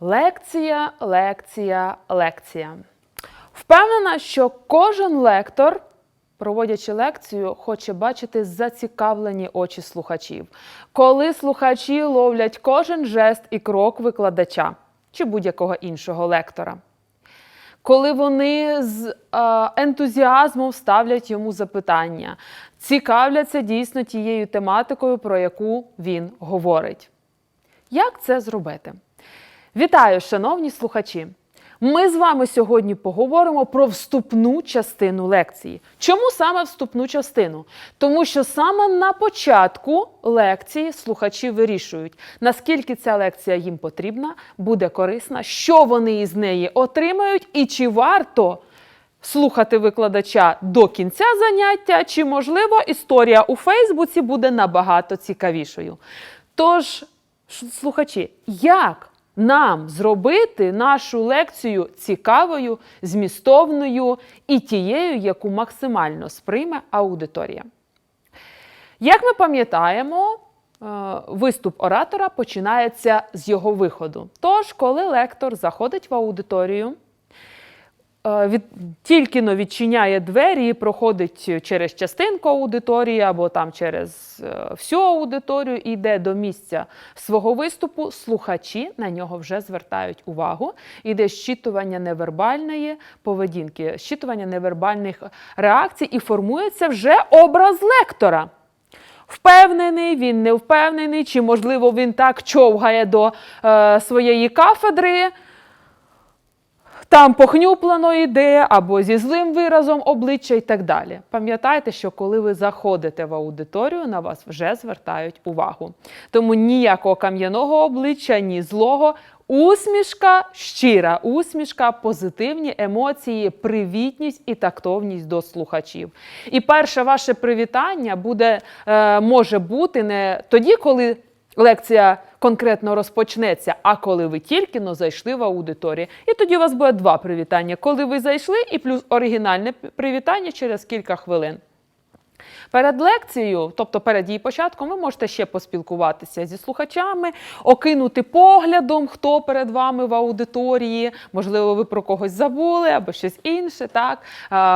Лекція, лекція, лекція. Впевнена, що кожен лектор, проводячи лекцію, хоче бачити зацікавлені очі слухачів, коли слухачі ловлять кожен жест і крок викладача чи будь-якого іншого лектора. Коли вони з ентузіазмом ставлять йому запитання, цікавляться дійсно тією тематикою, про яку він говорить. Як це зробити? Вітаю, шановні слухачі! Ми з вами сьогодні поговоримо про вступну частину лекції. Чому саме вступну частину? Тому що саме на початку лекції слухачі вирішують, наскільки ця лекція їм потрібна, буде корисна, що вони із неї отримають, і чи варто слухати викладача до кінця заняття, чи, можливо, історія у Фейсбуці буде набагато цікавішою. Тож, слухачі, як нам зробити нашу лекцію цікавою, змістовною і тією, яку максимально сприйме аудиторія? Як ми пам'ятаємо, е, виступ оратора починається з його виходу. Тож, коли лектор заходить в аудиторію, від, тільки но відчиняє двері і проходить через частинку аудиторії або там через е, всю аудиторію і йде до місця свого виступу, слухачі на нього вже звертають увагу. Іде щитування невербальної поведінки, щитування невербальних реакцій і формується вже образ лектора. Впевнений, він не впевнений, чи можливо він так човгає до е, своєї кафедри, там похнюплено йде, або зі злим виразом обличчя і так далі. Пам'ятайте, що коли ви заходите в аудиторію, на вас вже звертають увагу. Тому ніякого кам'яного обличчя, ні злого. Усмішка, щира усмішка, позитивні емоції, привітність і тактовність до слухачів. І перше ваше привітання буде, е, може бути не тоді, коли лекція конкретно розпочнеться, а коли ви тільки но зайшли в аудиторію. І тоді у вас буде два привітання. Коли ви зайшли, і плюс оригінальне привітання через кілька хвилин. Перед лекцією, тобто перед її початком, ви можете ще поспілкуватися зі слухачами, окинути поглядом, хто перед вами в аудиторії. Можливо, ви про когось забули або щось інше, так?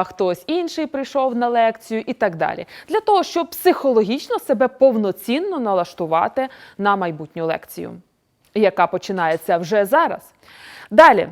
Хтось інший прийшов на лекцію і так далі. Для того, щоб психологічно себе повноцінно налаштувати на майбутню лекцію, яка починається вже зараз. Далі.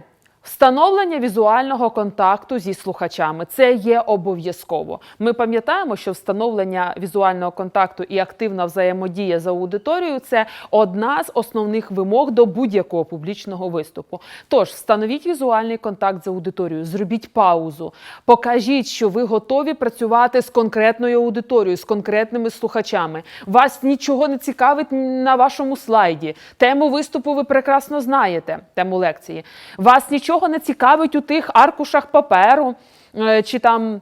Встановлення візуального контакту зі слухачами це є обов'язково. Ми пам'ятаємо, що встановлення візуального контакту і активна взаємодія з аудиторією це одна з основних вимог до будь-якого публічного виступу. Тож встановіть візуальний контакт з аудиторією, зробіть паузу, покажіть, що ви готові працювати з конкретною аудиторією, з конкретними слухачами. Вас нічого не цікавить на вашому слайді. Тему виступу ви прекрасно знаєте, тему лекції. Вас нічого не цікавить у тих аркушах паперу е, чи там.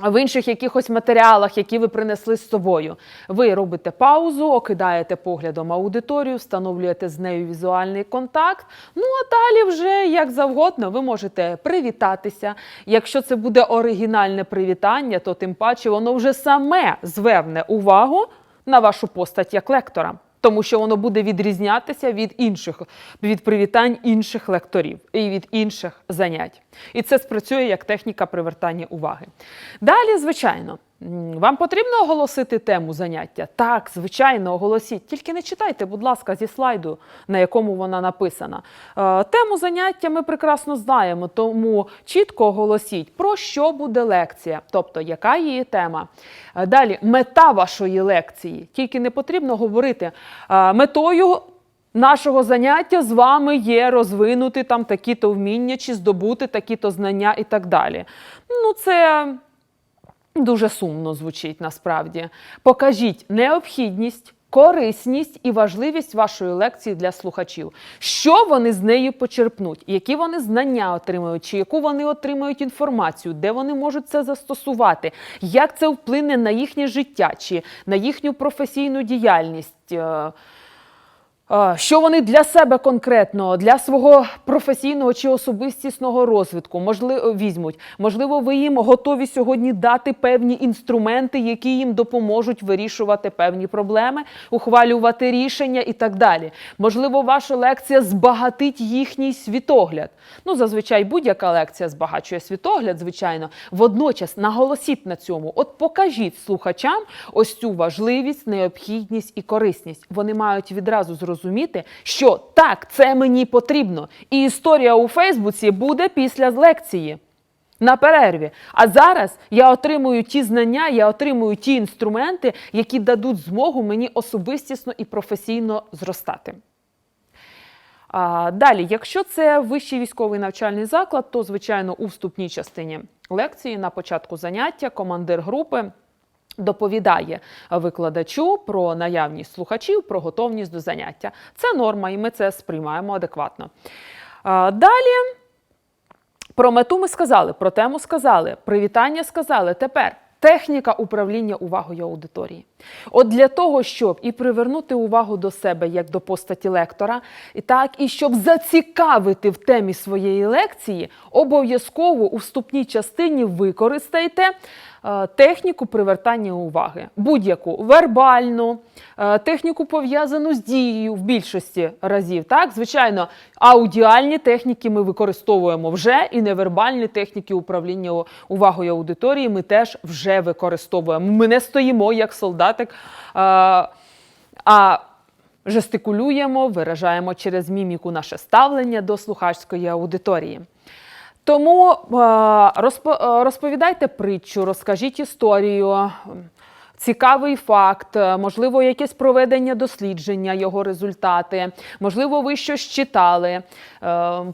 В інших якихось матеріалах, які ви принесли з собою, ви робите паузу, окидаєте поглядом аудиторію, встановлюєте з нею візуальний контакт. Ну а далі вже як завгодно ви можете привітатися. Якщо це буде оригінальне привітання, то тим паче воно вже саме зверне увагу на вашу постать як лектора тому що воно буде відрізнятися від інших від привітань інших лекторів і від інших занять. І це спрацює як техніка привертання уваги. Далі, звичайно. Вам потрібно оголосити тему заняття? Так, звичайно, оголосіть. Тільки не читайте, будь ласка, зі слайду, на якому вона написана. Е, Тему заняття ми прекрасно знаємо, тому чітко оголосіть, про що буде лекція, тобто яка її тема. Е, Далі, мета вашої лекції. Тільки не потрібно говорити е, метою. Нашого заняття з вами є розвинути там такі-то вміння чи здобути такі-то знання і так далі. Ну, це дуже сумно звучить насправді. Покажіть необхідність, корисність і важливість вашої лекції для слухачів. Що вони з нею почерпнуть, які вони знання отримають, чи яку вони отримають інформацію, де вони можуть це застосувати, як це вплине на їхнє життя чи на їхню професійну діяльність. Е, Е, Що вони для себе конкретно, для свого професійного чи особистісного розвитку можливо, візьмуть? Можливо, ви їм готові сьогодні дати певні інструменти, які їм допоможуть вирішувати певні проблеми, ухвалювати рішення і так далі. Можливо, ваша лекція збагатить їхній світогляд. Ну, зазвичай будь-яка лекція збагачує світогляд, звичайно. Водночас наголосіть на цьому. От покажіть слухачам ось цю важливість, необхідність і корисність. Вони мають відразу зрозуміти, що так, це мені потрібно. І історія у Фейсбуці буде після лекції. На перерві. А зараз я отримую ті знання, я отримую ті інструменти, які дадуть змогу мені особистісно і професійно зростати. А, далі, якщо це вищий військовий навчальний заклад, то звичайно у вступній частині лекції на початку заняття командир групи. Доповідає викладачу про наявність слухачів, про готовність до заняття. Це норма, і ми це сприймаємо адекватно. Далі про мету ми сказали, про тему сказали, привітання сказали. Тепер техніка управління увагою аудиторії. От для того, щоб і привернути увагу до себе як до постаті лектора, і так і щоб зацікавити в темі своєї лекції, обов'язково у вступній частині використайте е, техніку привертання уваги, будь-яку вербальну, е, техніку пов'язану з дією в більшості разів. Так, звичайно, аудіальні техніки ми використовуємо вже, і невербальні техніки управління увагою аудиторії ми теж вже використовуємо. Ми не стоїмо як солдатик. Е, а жестикулюємо, виражаємо через міміку наше ставлення до слухачської аудиторії. Тому е, е, розповідайте притчу, розкажіть історію, цікавий факт, можливо, якесь проведення дослідження, його результати, можливо, ви щось читали. Е,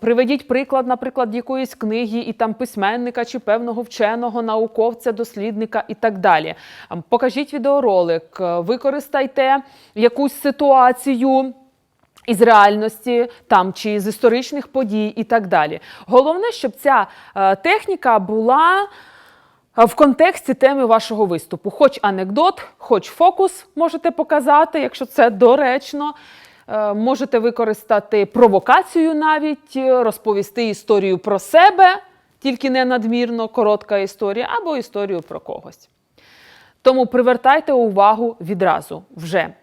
Приведіть приклад, наприклад, якоїсь книги і там письменника чи певного вченого, науковця, дослідника і так далі. Ем, Покажіть відеоролик, використайте якусь ситуацію із реальності там чи з історичних подій і так далі. Головне, щоб ця е, техніка була в контексті теми вашого виступу. Хоч анекдот, хоч фокус можете показати, якщо це доречно. Е, Можете використати провокацію навіть, е, розповісти історію про себе, тільки не надмірно коротка історія, або історію про когось. Тому привертайте увагу відразу вже.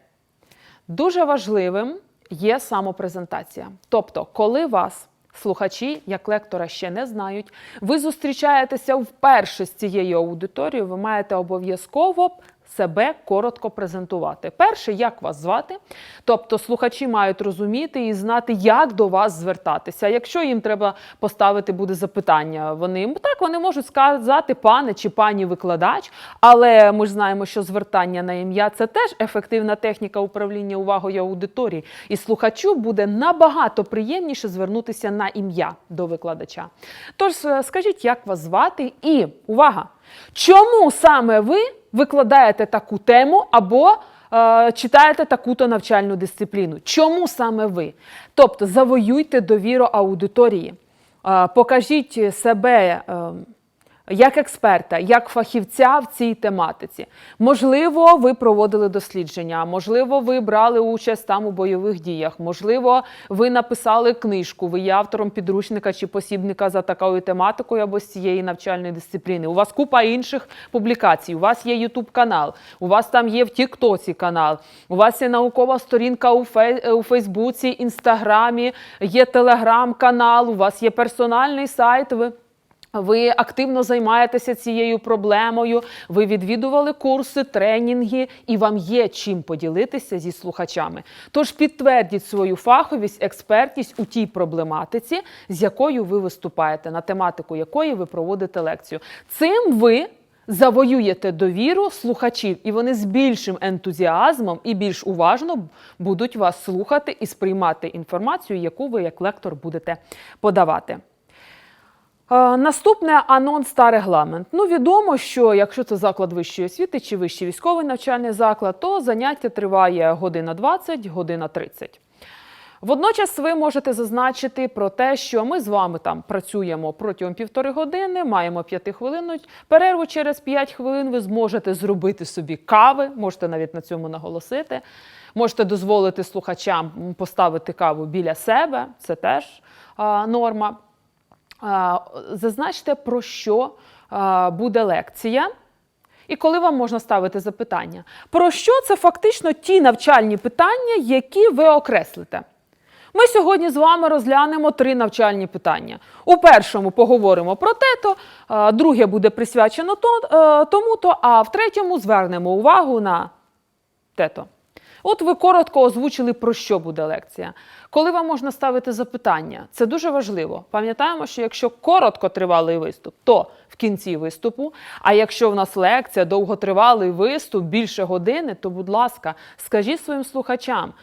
Дуже важливим є самопрезентація. Тобто, коли вас слухачі, як лектора, ще не знають, ви зустрічаєтеся вперше з цією аудиторією, ви маєте обов'язково себе коротко презентувати. Перше, як вас звати, тобто слухачі мають розуміти і знати, як до вас звертатися. Якщо їм треба поставити буде запитання, вони так вони можуть сказати пане чи пані викладач, але ми ж знаємо, що звертання на ім'я це теж ефективна техніка управління увагою аудиторії. І слухачу буде набагато приємніше звернутися на ім'я до викладача. Тож е, скажіть, як вас звати, і увага! Чому саме ви викладаєте таку тему або е, читаєте таку-то навчальну дисципліну? Чому саме ви? Тобто завоюйте довіру аудиторії, е, покажіть себе. е, як експерта, як фахівця в цій тематиці. Можливо, ви проводили дослідження, можливо, ви брали участь там у бойових діях, можливо, ви написали книжку, ви є автором підручника чи посібника за такою тематикою або з цієї навчальної дисципліни. У вас купа інших публікацій, у вас є Ютуб канал, у вас там є в Тіктоці канал, у вас є наукова сторінка у, Фей... у Фейсбуці, Інстаграмі, є телеграм-канал, у вас є персональний сайт. Ви ви активно займаєтеся цією проблемою, ви відвідували курси, тренінги, і вам є чим поділитися зі слухачами. Тож підтвердіть свою фаховість, експертність у тій проблематиці, з якою ви виступаєте, на тематику якої ви проводите лекцію. Цим ви завоюєте довіру слухачів, і вони з більшим ентузіазмом і більш уважно будуть вас слухати і сприймати інформацію, яку ви як лектор будете подавати. Е, Наступне анонс та регламент. Ну, відомо, що якщо це заклад вищої освіти чи вищий військовий навчальний заклад, то заняття триває година 20, година 30. Водночас ви можете зазначити про те, що ми з вами там працюємо протягом півтори години, маємо п'ятихвилинну перерву. Через п'ять хвилин ви зможете зробити собі кави, можете навіть на цьому наголосити. Можете дозволити слухачам поставити каву біля себе, це теж а, норма. Зазначте, про що буде лекція. І коли вам можна ставити запитання? Про що це фактично ті навчальні питання, які ви окреслите? Ми сьогодні з вами розглянемо три навчальні питання. У першому поговоримо про тето, друге буде присвячено е, тому-то, а в третьому звернемо увагу на тето. От ви коротко озвучили, про що буде лекція. Коли вам можна ставити запитання, це дуже важливо. Пам'ятаємо, що якщо коротко тривалий виступ, то в кінці виступу. А якщо в нас лекція, довготривалий виступ, більше години, то, будь ласка, скажіть своїм слухачам.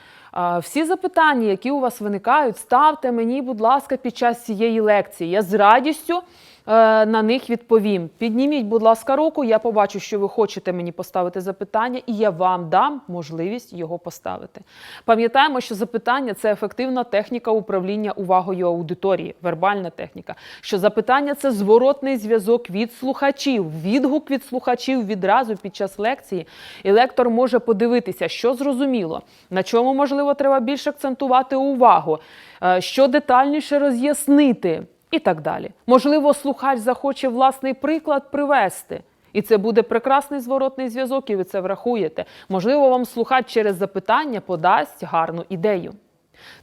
Всі запитання, які у вас виникають, ставте мені, будь ласка, під час цієї лекції. Я з радістю на них відповім. Підніміть, будь ласка, руку. Я побачу, що ви хочете мені поставити запитання, і я вам дам можливість його поставити. Пам'ятаємо, що запитання це ефективна техніка управління увагою аудиторії, вербальна техніка. Що запитання це зворотний зв'язок від слухачів, відгук від слухачів відразу під час лекції. І лектор може подивитися, що зрозуміло, на чому можливо треба більше акцентувати увагу, е, що детальніше роз'яснити і так далі. Можливо, слухач захоче власний приклад привести. І це буде прекрасний зворотний зв'язок, і ви це врахуєте. Можливо, вам слухач через запитання подасть гарну ідею.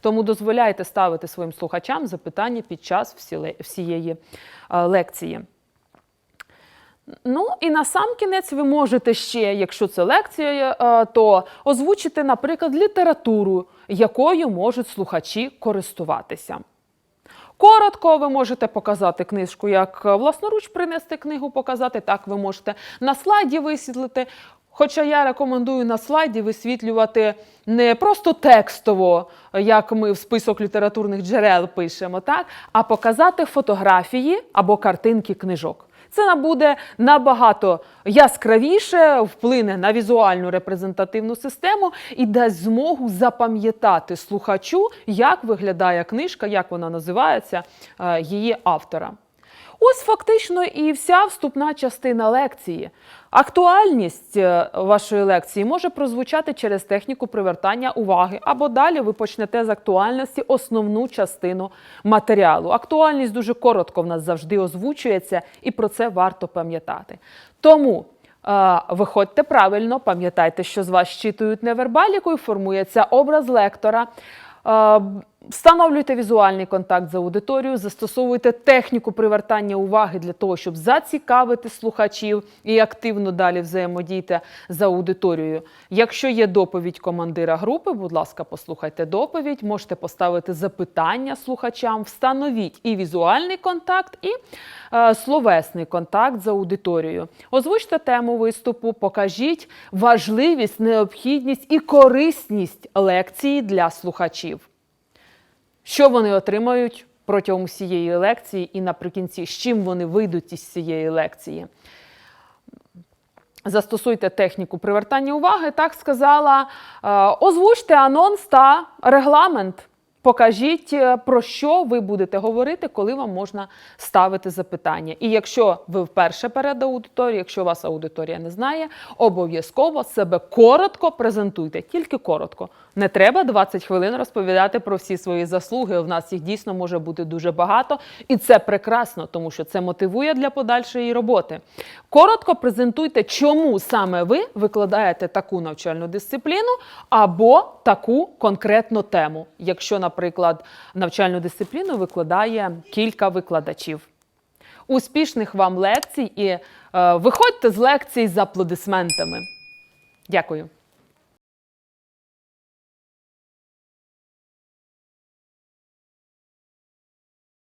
Тому дозволяйте ставити своїм слухачам запитання під час всієї е, лекції. Ну і на сам кінець ви можете ще, якщо це лекція, е, то озвучити, наприклад, літературу, якою можуть слухачі користуватися. Коротко ви можете показати книжку, як е, власноруч принести книгу, показати. Так ви можете на слайді висвітлити. Хоча я рекомендую на слайді висвітлювати не просто текстово, як ми в список літературних джерел пишемо, так, а показати фотографії або картинки книжок. Це на- буде набагато яскравіше, вплине на візуальну репрезентативну систему і дасть змогу запам'ятати слухачу, як виглядає книжка, як вона називається, е, її автора. Ось фактично і вся вступна частина лекції. Актуальність е, вашої лекції може прозвучати через техніку привертання уваги, або далі ви почнете з актуальності основну частину матеріалу. Актуальність дуже коротко в нас завжди озвучується, і про це варто пам'ятати. Тому е, виходьте правильно, пам'ятайте, що з вас щитують невербалікою, формується образ лектора. Встановлюйте візуальний контакт з аудиторією, застосовуйте техніку привертання уваги для того, щоб зацікавити слухачів і активно далі взаємодійте з аудиторією. Якщо є доповідь командира групи, будь ласка, послухайте доповідь, можете поставити запитання слухачам, встановіть і візуальний контакт, і е, словесний контакт з аудиторією. Озвучте тему виступу, покажіть важливість, необхідність і корисність лекції для слухачів. Що вони отримають протягом всієї лекції і наприкінці, з чим вони вийдуть із цієї лекції? Застосуйте техніку привертання уваги, так сказала. Е, Озвучте анонс та регламент. Покажіть, е, про що ви будете говорити, коли вам можна ставити запитання. І якщо ви вперше перед аудиторією, якщо вас аудиторія не знає, обов'язково себе коротко презентуйте, тільки коротко. Не треба 20 хвилин розповідати про всі свої заслуги. У нас їх дійсно може бути дуже багато, і це прекрасно, тому що це мотивує для подальшої роботи. Коротко презентуйте, чому саме ви викладаєте таку навчальну дисципліну або таку конкретну тему, якщо, наприклад, навчальну дисципліну викладає кілька викладачів. Успішних вам лекцій і е, виходьте з лекцій з аплодисментами. Дякую.